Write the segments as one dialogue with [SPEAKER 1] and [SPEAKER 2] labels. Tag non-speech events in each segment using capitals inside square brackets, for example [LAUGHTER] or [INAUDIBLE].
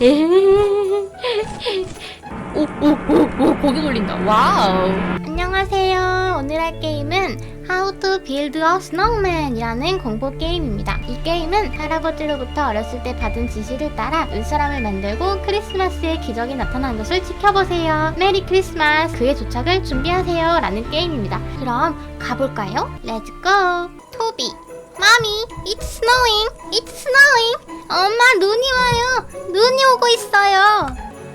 [SPEAKER 1] 오, 오, 오, 오, 고개 돌린다. 와우.
[SPEAKER 2] 안녕하세요. 오늘 할 게임은 How to Build a Snowman 이라는 공포 게임입니다. 이 게임은 할아버지로부터 어렸을 때 받은 지시를 따라 눈사람을 만들고 크리스마스의 기적이 나타난 것을 지켜보세요. 메리 크리스마스! 그의 도착을 준비하세요. 라는 게임입니다. 그럼 가볼까요? Go! 토비 마미, it's snowing, it's snowing. 엄마, 눈이 와요. 눈이 오고 있어요.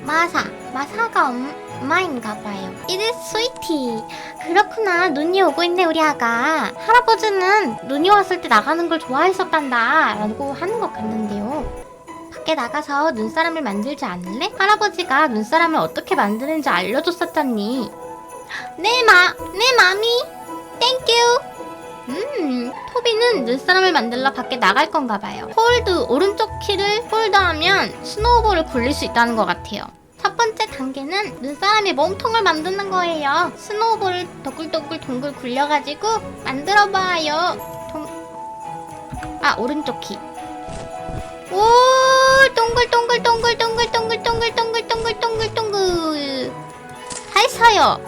[SPEAKER 2] 마사, 마사가 엄, 엄마인가 봐요. It is sweetie. 그렇구나. 눈이 오고 있네, 우리 아가. 할아버지는 눈이 왔을 때 나가는 걸 좋아했었단다. 라고 하는 것 같는데요. 밖에 나가서 눈사람을 만들지 않을래? 할아버지가 눈사람을 어떻게 만드는지 알려줬었잖니. 네, 마, 네, 마미. 땡큐. 음, 토비는 눈사람을 만들러 밖에 나갈 건가 봐요. 홀드, 오른쪽 키를 홀드하면 스노우볼을 굴릴 수 있다는 것 같아요. 첫 번째 단계는 눈사람의 몸통을 만드는 거예요. 스노우볼을 덕글덕글 동글 굴려가지고 만들어봐요. 동... 아, 오른쪽 키. 오, 동글 동글 동글 동글 동글 동글 동글 동글 동글 동글. 했어요.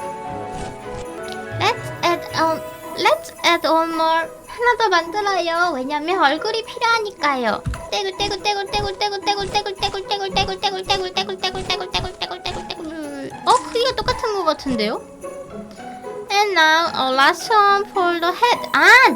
[SPEAKER 2] Let's add on, let's add on more. 하나 더 만들어요. 왜냐면 얼굴이 필요하니까요. 떼굴 떼굴 떼굴 떼굴 떼굴 떼굴 떼굴 떼굴 떼굴 떼굴 떼굴 떼굴 떼굴 떼굴 떼굴 떼굴 떼굴 떼굴 떼굴 어 크기가 똑같은 것 같은데요? And now a last one for the head. 아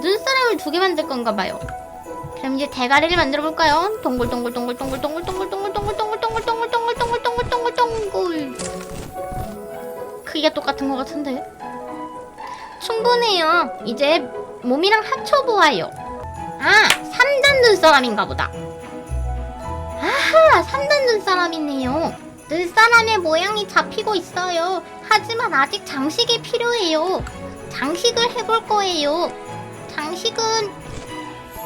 [SPEAKER 2] 충분해요. 이제 몸이랑 합쳐보아요. 아, 3단 눈사람인가 보다. 아하, 3단 눈사람이네요. 눈사람의 모양이 잡히고 있어요. 하지만 아직 장식이 필요해요. 장식을 해볼 거예요. 장식은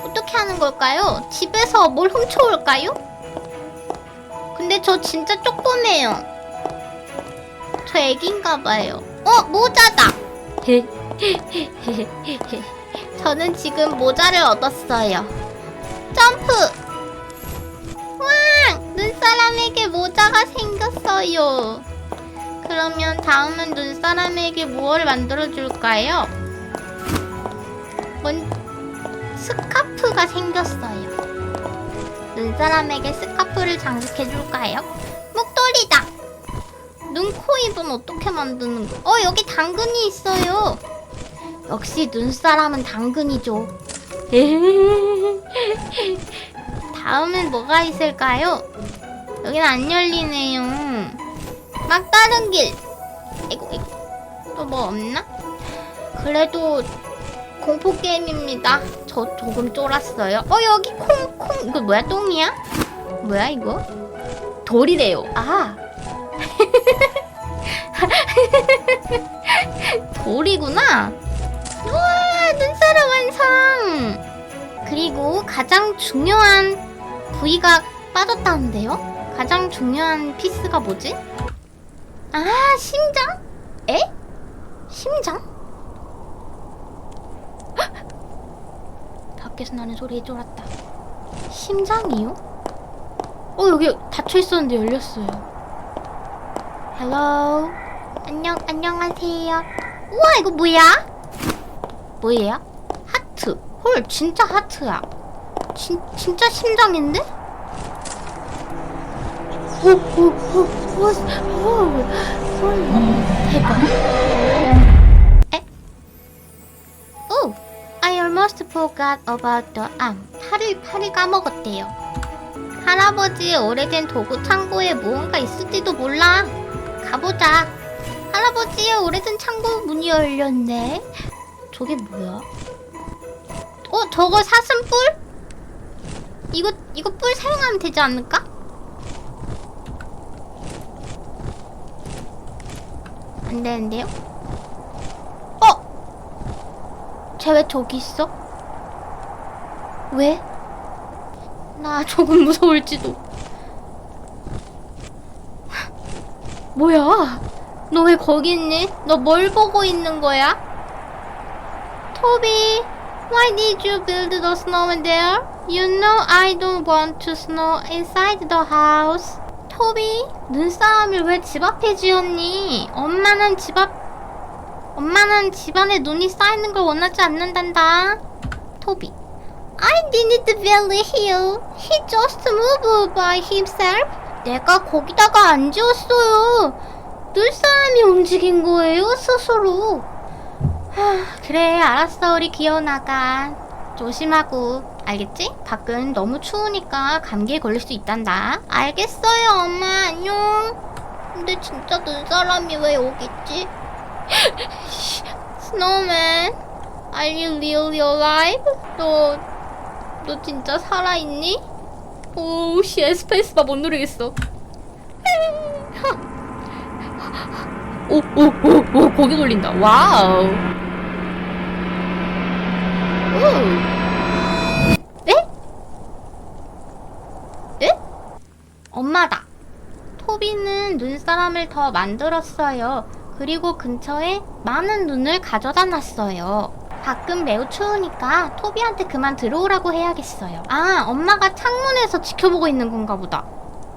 [SPEAKER 2] 어떻게 하는 걸까요? 집에서 뭘 훔쳐올까요? 근데 저 진짜 조그매요. 저 애기인가 봐요. 어, 모자다. [LAUGHS] 저는 지금 모자를 얻었어요. 점프! 와! 눈사람에게 모자가 생겼어요. 그러면 다음은 눈사람에게 무엇을 만들어줄까요? 뭔, 스카프가 생겼어요. 눈사람에게 스카프를 장식해줄까요? 목도리다! 눈, 코, 입은 어떻게 만드는 거? 어, 여기 당근이 있어요. 역시 눈사람은 당근이죠. [LAUGHS] 다음은 뭐가 있을까요? 여기는 안 열리네요. 막다른 길. 아이고, 아이고. 또 뭐 없나? 그래도 공포 게임입니다. 저 조금 쫄았어요. 어 여기 콩, 콩. 이거 뭐야? 똥이야? 뭐야 이거? 돌이래요. 아. [LAUGHS] 돌이구나. 우와, 눈사람 완성! 그리고 가장 중요한 부위가 빠졌다는데요? 가장 중요한 피스가 뭐지? 아, 심장? 에? 심장? 헉! 밖에서 나는 소리에 쫄았다. 심장이요? 어, 여기 닫혀 있었는데 열렸어요. 헬로. 안녕, 안녕하세요. 우와, 이거 뭐야? 뭐예요? 하트. 헐, 진짜 하트야. 진, 진짜 심장인데? 오, 오, 오, 오, 오, 오, 대박. 에? 오, I almost forgot about the arm. 팔을, 팔을 까먹었대요. 할아버지의 오래된 도구 창고에 무언가 있을지도 몰라. 가보자. 할아버지의 오래된 창고 문이 열렸네. 저게 뭐야? 어, 저거 사슴뿔? 이거, 이거 뿔 사용하면 되지 않을까? 안 되는데요? 어? 쟤 왜 저기 있어? 왜? 나 조금 무서울지도. [LAUGHS] 뭐야? 너 왜 거기 있니? 너 뭘 보고 있는 거야? 토비, why did you build the snowman there? You know I don't want to snow inside the house. 토비, 눈싸움을 왜 집 앞에 지었니? 엄마는 집 앞, 엄마는 집안에 눈이 쌓이는 걸 원하지 않는단다. 토비. I didn't build here. He just moved by himself. 내가 거기다가 안 지었어요. 눈사람이 움직인 거예요, 스스로. 하, 그래, 알았어, 우리 귀여운 아가. 조심하고, 알겠지? 밖은 너무 추우니까 감기에 걸릴 수 있단다. 알겠어요, 엄마, 안녕. 근데 진짜 눈 사람이 왜 여기 있지? [LAUGHS] 스노우맨, are you really alive? 너, 너 진짜 살아있니?
[SPEAKER 1] 오우 씨 스페이스 바 못 누르겠어. [LAUGHS] 오 오 오 오 고개 돌린다. 와우.
[SPEAKER 2] 오. 네? 네? 엄마다. 토비는 눈사람을 더 만들었어요. 그리고 근처에 많은 눈을 가져다 놨어요. 밖은 매우 추우니까 토비한테 그만 들어오라고 해야겠어요. 아, 엄마가 창문에서 지켜보고 있는 건가 보다.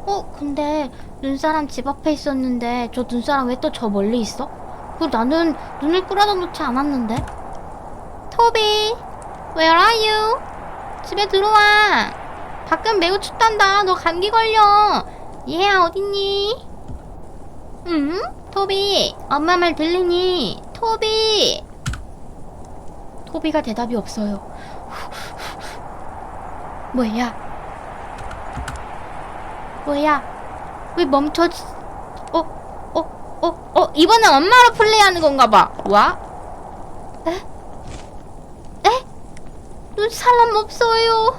[SPEAKER 2] 어, 근데 눈사람 집 앞에 있었는데 저 눈사람 왜 또 저 멀리 있어? 그 나는 눈을 끌어다 놓지 않았는데. 토비, where are you? 집에 들어와. 밖은 매우 춥단다. 너 감기 걸려. 얘야 어딨니? 응? 토비, 엄마 말 들리니? 토비. 토비가 대답이 없어요. 뭐야? 뭐야? 왜 멈춰? 어? 어? 어? 어? 이번엔 엄마로 플레이하는 건가 봐. 와? 에? 에? 눈 사람 없어요.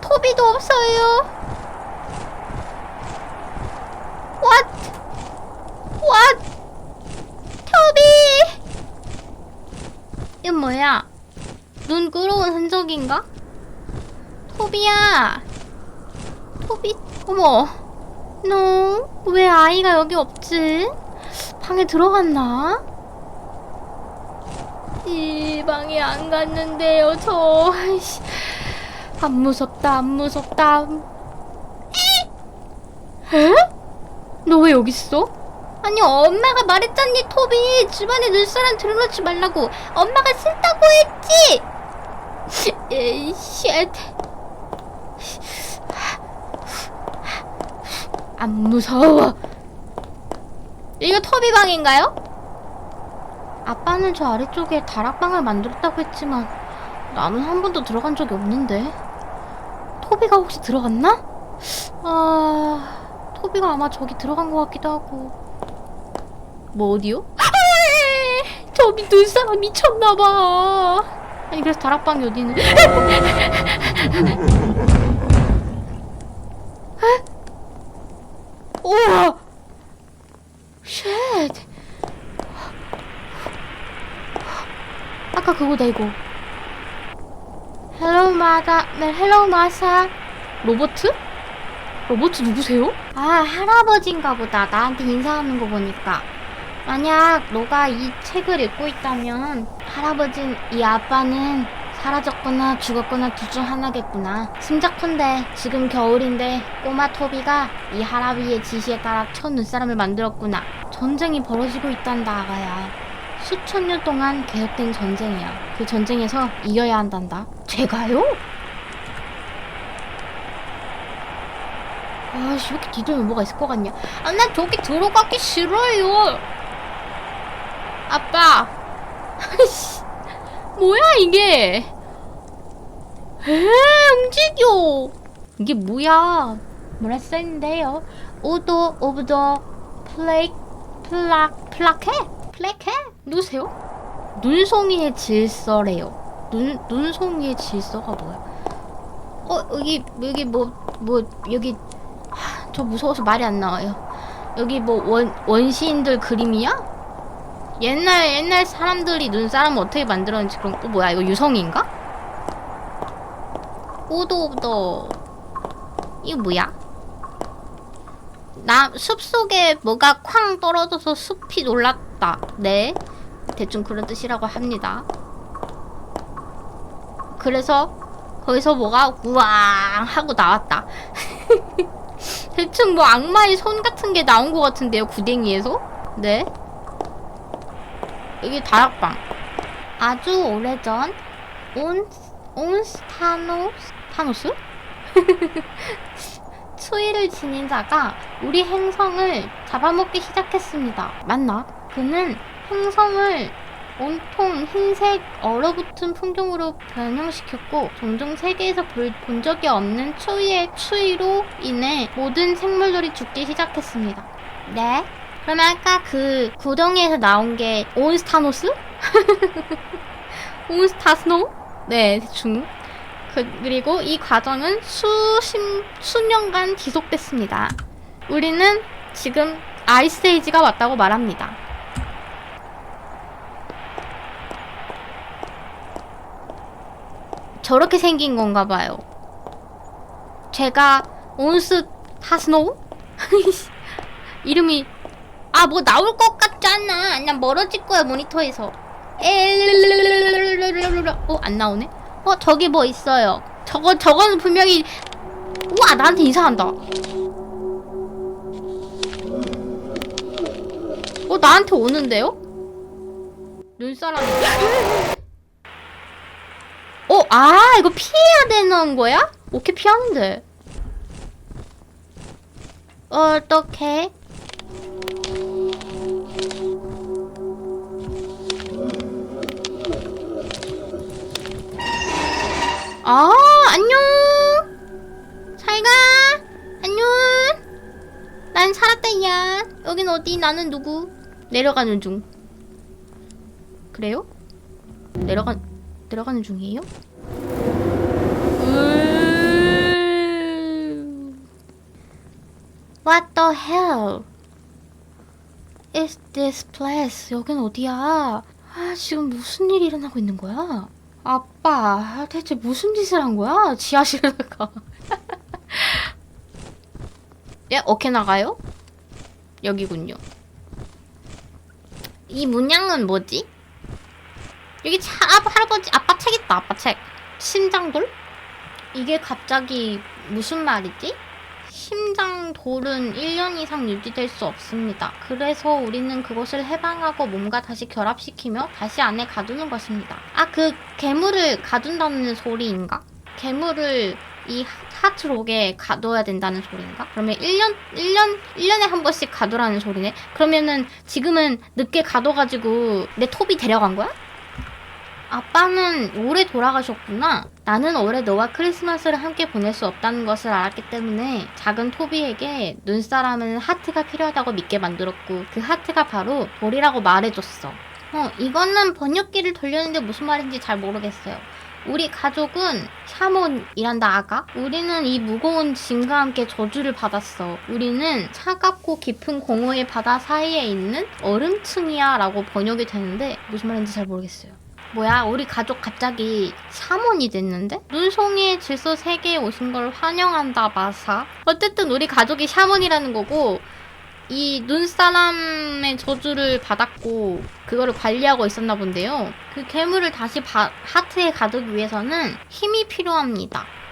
[SPEAKER 2] 토비도 없어요. What? What? 토비! 이건 뭐야? 눈 끌어온 흔적인가? 토비야! 토비, 어머. 너, 왜 아이가 여기 없지? 방에 들어갔나? 이 방에 안 갔는데요, 저. 안 무섭다, 안 무섭다. 에? 너 왜 여기 있어? 아니 엄마가 말했잖니 토비 집안에 눈사람 들여놓지 말라고 엄마가 싫다고 했지 에이 쉣. 안 무서워 이거 토비 방인가요? 아빠는 저 아래쪽에 다락방을 만들었다고 했지만 나는 한 번도 들어간 적이 없는데 토비가 혹시 들어갔나? 아... 토비가 아마 저기 들어간 것 같기도 하고 뭐 어디요? 저 미- 눈사람 미쳤나봐 아니 그래서 다락방이 어디는 [LAUGHS] 우와 쉣 이거 헬로우 마다 네 헬로우 마사 로버트? 로버트 누구세요? 아 할아버지인가 보다. 나한테 인사하는 거 보니까. 만약 너가 이 책을 읽고 있다면 할아버진 이 아빠는 사라졌거나 죽었거나 둘 중 하나겠구나. 짐작컨대. 지금 겨울인데 꼬마 토비가 이 할아비의 지시에 따라 첫 눈사람을 만들었구나. 전쟁이 벌어지고 있단다 아가야 수천 년 동안 계속된 전쟁이야. 그 전쟁에서 이겨야 한단다. 제가요? 아씨 왜 이렇게 뒤돌면 뭐가 있을 것 같냐? 아나 저기 들어가기 싫어요. 아빠. 아이씨 뭐야 이게? 에 움직여. 이게 뭐야? 뭐라 써있는데요? 오도 오브 더 플레이 플락 플라케 플라케 누구세요? 눈송이의 질서래요 눈 눈송이의 질서가 뭐야 어 여기 여기 뭐뭐 여기 하, 저 무서워서 말이 안 나와요. 여기 뭐 원, 원시인들 그림이야? 옛날 옛날 사람들이 눈사람 어떻게 만들었는지 그런 거 뭐야 이거 유성인가? 오도 오더 이거 뭐야? 나 숲속에 뭐가 쾅 떨어져서 숲이 놀랐다. 네. 대충 그런 뜻이라고 합니다. 그래서 거기서 뭐가 우왕 하고 나왔다. [LAUGHS] 대충 뭐 악마의 손 같은 게 나온 것 같은데요, 구덩이에서? 네. 이게 다락방. 아주 오래전 온 온스타노 타노스? [LAUGHS] 추위를 지닌 자가 우리 행성을 잡아먹기 시작했습니다. 맞나? 그는 행성을 온통 흰색 얼어붙은 풍경으로 변형시켰고 종종 세계에서 볼- 본 적이 없는 추위의 추위로 인해 모든 생물들이 죽기 시작했습니다. 네? 그러면 아까 그 구덩이에서 나온 게 온스타노스? [LAUGHS] 온스타스노? 네, 대충. 그, 그리고 이 과정은 수십, 수년간 지속됐습니다. 우리는 지금 아이스에이지가 왔다고 말합니다. 저렇게 생긴 건가 봐요. 제가 온스 타스노우? [LAUGHS] 이름이 아 뭐 나올 것 같잖아. 난 멀어질 거야 모니터에서. 어안 나오네. 어 저기 뭐 있어요. 저거 저거는 분명히 우와 나한테 인사한다. 어 나한테 오는데요? 눈사람. 어, [LAUGHS] 아, 이거 피해야 되는 거야? 어떻게 피하는데? 어떡해? 아, 안녕! 잘 가! 안녕! 난 살았다, 야. 여긴 어디? 나는 누구? 내려가는 중. 그래요? 내려가, 내려가는 중이에요? What the hell is this place? 여긴 어디야? 아, 지금 무슨 일이 일어나고 있는 거야? 아빠, 대체 무슨 짓을 한 거야? 지하실에다가. [LAUGHS] 예, 어떻게 나가요? 여기군요. 이 문양은 뭐지? 여기 차, 아, 할아버지, 아빠 책 있다, 아빠 책. 심장돌? 이게 갑자기 무슨 말이지? 심장 돌은 1년 이상 유지될 수 없습니다. 그래서 우리는 그것을 해방하고 몸과 다시 결합시키며 다시 안에 가두는 것입니다. 아, 그 괴물을 가둔다는 소리인가? 괴물을 이 하트록에 가둬야 된다는 소리인가? 그러면 1년, 1년, 1년에 한 번씩 가두라는 소리네? 그러면은 지금은 늦게 가둬가지고 내 톱이 데려간 거야? 아빠는 올해 돌아가셨구나. 나는 올해 너와 크리스마스를 함께 보낼 수 없다는 것을 알았기 때문에 작은 토비에게 눈사람은 하트가 필요하다고 믿게 만들었고 그 하트가 바로 돌이라고 말해줬어. 어, 이거는 번역기를 돌렸는데 무슨 말인지 잘 모르겠어요. 우리 가족은 샤몬이란다 아가? 우리는 이 무거운 짐과 함께 저주를 받았어. 우리는 차갑고 깊은 공허의 바다 사이에 있는 얼음층이야 라고 번역이 되는데 무슨 말인지 잘 모르겠어요. 뭐야 우리 가족 갑자기 샤몬이 됐는데? 눈송이의 질서 세계에 오신 걸 환영한다 마사. 어쨌든 우리 가족이 샤몬이라는 거고 이 눈사람의 저주를 받았고 그거를 관리하고 있었나 본데요. 그 괴물을 다시 바- 하트에 가두기 위해서는 힘이 필요합니다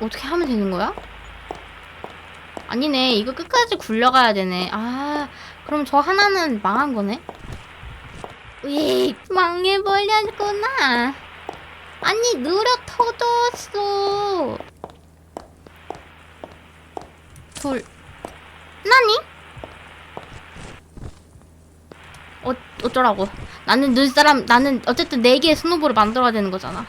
[SPEAKER 2] 어떻게 하면 되는 거야? 아니네 이거 끝까지 굴려가야 되네. 아 그럼 저 하나는 망한 거네? 왜 망해버렸구나. 아니 느려 터졌어. 둘. 나니? 어, 어쩌라고? 나는 눈사람 나는 어쨌든 네 개의 스노볼을 만들어야 되는 거잖아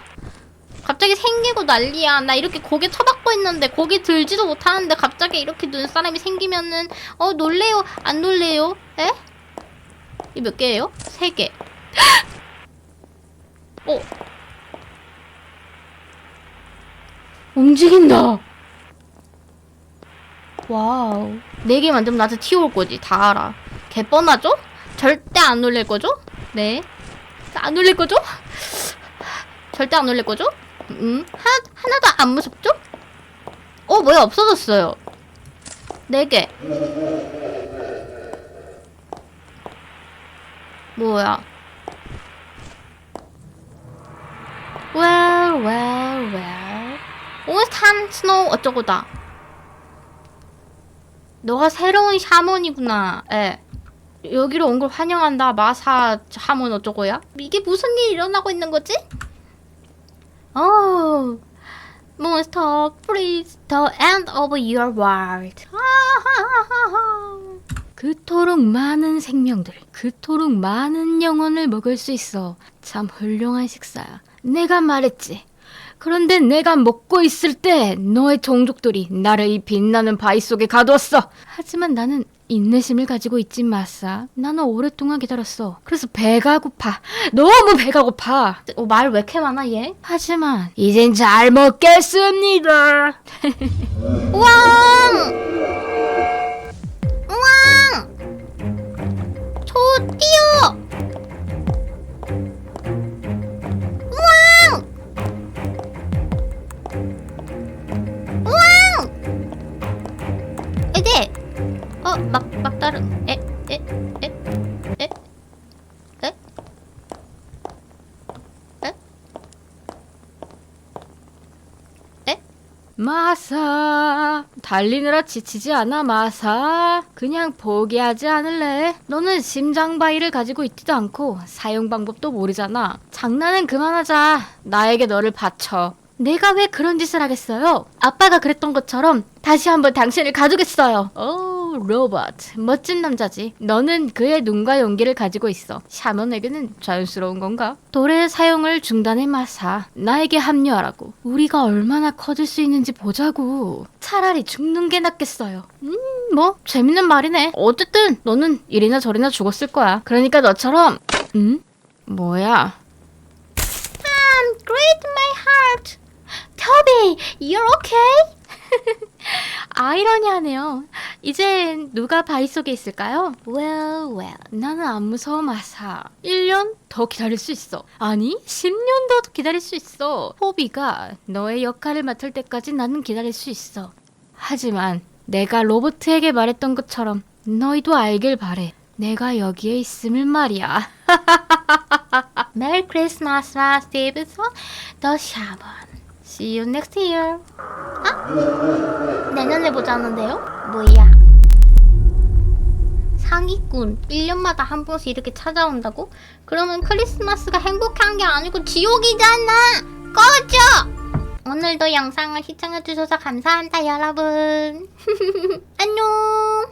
[SPEAKER 2] 갑자기 생기고 난리야 나 이렇게 고개 쳐박고 있는데 고개 들지도 못하는데 갑자기 이렇게 눈사람이 생기면은 어 놀래요 안 놀래요 에? 이 몇 개예요? 세 개 [GASPS] 어. 오
[SPEAKER 3] 움직인다.
[SPEAKER 2] 와우. 네 개 만들면 나한테 튀어올 거지. 다 알아. 개 뻔하죠? 절대 안 놀릴 거죠? 네. 안 놀릴 거죠? [GASPS] 절대 안 놀릴 거죠? 음, 하나, 하나도 안 무섭죠? 어, 뭐야, 없어졌어요. 네 개. 뭐야. Well, well, well. 오스탄 스노우 어쩌고다. 너가 새로운 샤먼이구나. 예. 여기로 온 걸 환영한다. 마사 샤먼 어쩌고야? 이게 무슨 일이 일어나고 있는 거지? 어. 몬스터, please, the end of your world. [LAUGHS]
[SPEAKER 3] 그토록 많은 생명들, 그토록 많은 영혼을 먹을 수 있어. 참 훌륭한 식사야. 내가 말했지. 그런데 내가 먹고 있을 때 너의 종족들이 나를 이 빛나는 바위 속에 가두었어. 하지만 나는 인내심을 가지고 있지 마사. 나는 오랫동안 기다렸어. 그래서 배가 고파. 너무 배가 고파.
[SPEAKER 2] 어, 말왜 이렇게 많아, 얘?
[SPEAKER 3] 하지만 이젠 잘 먹겠습니다. [LAUGHS]
[SPEAKER 2] 우왕! 우왕! 저뛰 어, 막, 막다른, 에, 에, 에, 에, 에?
[SPEAKER 3] 마사 달리느라 지치지 않아 마사. 그냥 포기하지 않을래? 너는 심장 바위를 가지고 있지도 않고 사용 방법도 모르잖아. 장난은 그만하자. 나에게 너를 바쳐. 내가 왜 그런 짓을 하겠어요? 아빠가 그랬던 것처럼 다시 한번 당신을 가두겠어요 오 로봇 멋진 남자지. 너는 그의 눈과 용기를 가지고 있어. 샤먼에게는 자연스러운 건가? 돌의 사용을 중단해 마사. 나에게 합류하라고. 우리가 얼마나 커질 수 있는지 보자고. 차라리 죽는 게 낫겠어요. 음 뭐? 재밌는 말이네. 어쨌든 너는 이리나 저리나 죽었을 거야. 그러니까 너처럼. 음 뭐야?
[SPEAKER 2] I'm great my heart. Toby, you're okay? [LAUGHS]
[SPEAKER 3] 아이러니하네요. 이제 누가 바위 속에 있을까요? well well 나는 안 무서워 마사. 1년 더 기다릴 수 있어. 아니 10년도 기다릴 수 있어. 호비가 너의 역할을 맡을 때까지 나는 기다릴 수 있어. 하지만 내가 로버트에게 말했던 것처럼 너희도 알길 바래. 내가 여기에 있음을 말이야. [LAUGHS]
[SPEAKER 2] Merry Christmas, Steve's The Shaman. See you next year. 아? 내년에 보자는데요? 뭐야? 사기꾼 1년마다 한 번씩 이렇게 찾아온다고? 그러면 크리스마스가 행복한 게 아니고 지옥이잖아! 꺼져! 오늘도 영상을 시청해주셔서 감사합니다, 여러분. [LAUGHS] 안녕!